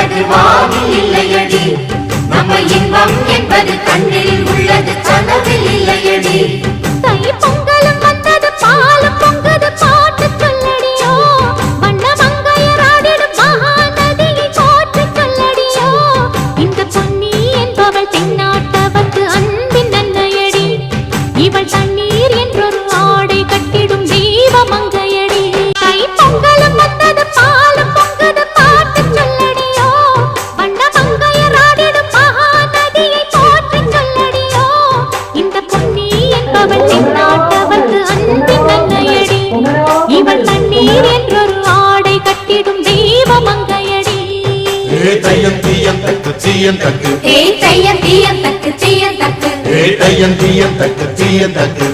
உள்ளது வானில் இல்லையடி. நம்ம இன்பம் என்பது கண்ணில் உள்ளது கனவில் இல்லையடி. இவள் தண்ணி ஏ தையன் தீயன் தக்கு தீயன் தக்கு. ஹே தையம் தீயம் தக்கு சீயம் தக்கு. ஹே தையம் தீயம் தக்கு சீயம் தக்கு.